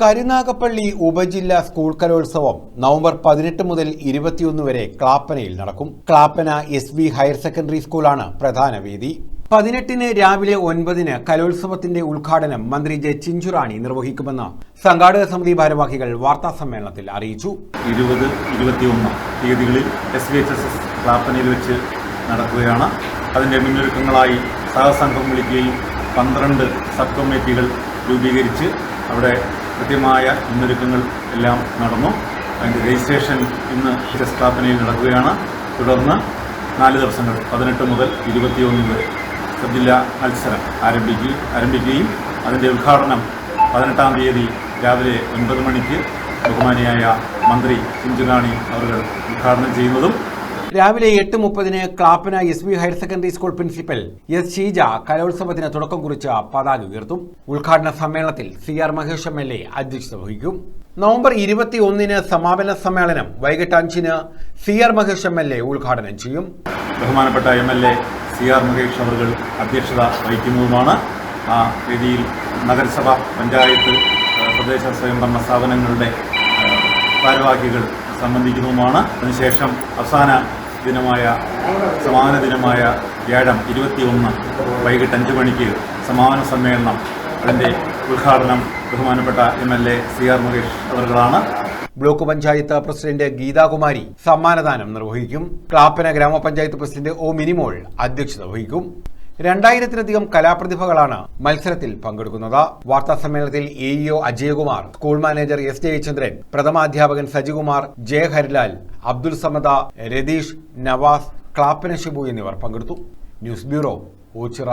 കരുനാഗപ്പള്ളി ഉപജില്ലാ സ്കൂൾ കലോത്സവം നവംബർ പതിനെട്ട് മുതൽ ഇരുപത്തിയൊന്ന് വരെ ക്ലാപ്പനയിൽ നടക്കും. Klappana S V higher secondary സ്കൂളാണ് പ്രധാന വേദി. പതിനെട്ടിന് രാവിലെ ഒൻപതിന് കലോത്സവത്തിന്റെ ഉദ്ഘാടനം മന്ത്രി ജെ ചിഞ്ചുറാണി നിർവഹിക്കുമെന്ന് സംഘാടക സമിതി ഭാരവാഹികൾ വാർത്താ സമ്മേളനത്തിൽ അറിയിച്ചു. ഇരുപത് ഇരുപത്തിയൊന്ന് തീയതികളിൽ S V H S S ക്ലാപ്പനയിൽ വെച്ച് നടക്കുകയാണ്. അതിന്റെ മുന്നൊരുക്കങ്ങളായി സഹസംഘം വിളിക്കുകയും പന്ത്രണ്ട് സബ് കമ്മിറ്റികൾ രൂപീകരിച്ച് അവിടെ കൃത്യമായ മുന്നൊരുക്കങ്ങൾ എല്ലാം നടന്നു. അതിന്റെ രജിസ്ട്രേഷൻ ഇന്ന് ശിരസ്ഥാപനയിൽ നടക്കുകയാണ്. തുടർന്ന് നാല് ദിവസങ്ങൾ പതിനെട്ട് മുതൽ ഇരുപത്തിയൊന്ന് വരെ ജില്ലാ മത്സരം ആരംഭിക്കുകയും ആരംഭിക്കുകയും അതിന്റെ ഉദ്ഘാടനം പതിനെട്ടാം തീയതി രാവിലെ ഒൻപത് മണിക്ക് ബഹുമാനിയായ മന്ത്രി ചിഞ്ചുറാണി അവർ ഉദ്ഘാടനം ചെയ്യുന്നതും രാവിലെ എട്ട് മുപ്പതിന് Klappana S B higher secondary school principal S Sheeja കലോത്സവത്തിന് തുടക്കം കുറിച്ച് പതാക ഉയർത്തും. ഉദ്ഘാടന സമ്മേളനത്തിൽ C R Mahesh M L A അധ്യക്ഷത വഹിക്കും. നവംബർ ഇരുപത്തി ഒന്നിന് സമാപന സമ്മേളനം വൈകിട്ട് അഞ്ചിന് C R Mahesh M L A ഉദ്ഘാടനം ചെയ്യും. ബഹുമാനപ്പെട്ട M L A C R Mahesh അവർ അധ്യക്ഷത വഹിക്കുന്നതുമാണ്. ആ വേദിയിൽ നഗരസഭ പഞ്ചായത്ത് പ്രദേശ സ്വയംഭരണ സ്ഥാപനങ്ങളുടെ ഭാരവാഹികൾ സംബന്ധിക്കുന്നതുമാണ്. അതിനുശേഷം അവസാന ദിനമായ സമാന ദിനമായ വ്യാഴം ഇരുപത്തിയൊന്ന് വൈകിട്ട് അഞ്ച് മണിക്ക് സമാപന സമ്മേളനം അതിന്റെ ഉദ്ഘാടനം ബഹുമാനപ്പെട്ട M L A C R Mukesh അവർകളാണ് block panchayat president Geethakumari സമ്മാനദാനം നിർവഹിക്കും. ക്ലാപ്പന ഗ്രാമപഞ്ചായത്ത് പ്രസിഡന്റ് ഒ മിനിമോൾ അധ്യക്ഷത വഹിക്കും. രണ്ടായിരത്തിലധികം കലാപ്രതിഭകളാണ് മത്സരത്തിൽ പങ്കെടുക്കുന്നത്. വാർത്താ സമ്മേളനത്തിൽ A EO Ajayakumar school manager S Jayachandran പ്രഥമാധ്യാപകൻ Sajikumar J Harilal Abdul Samad Ratheesh Navas Clappana Shibu എന്നിവർ പങ്കെടുത്തു. News bureau Ochira.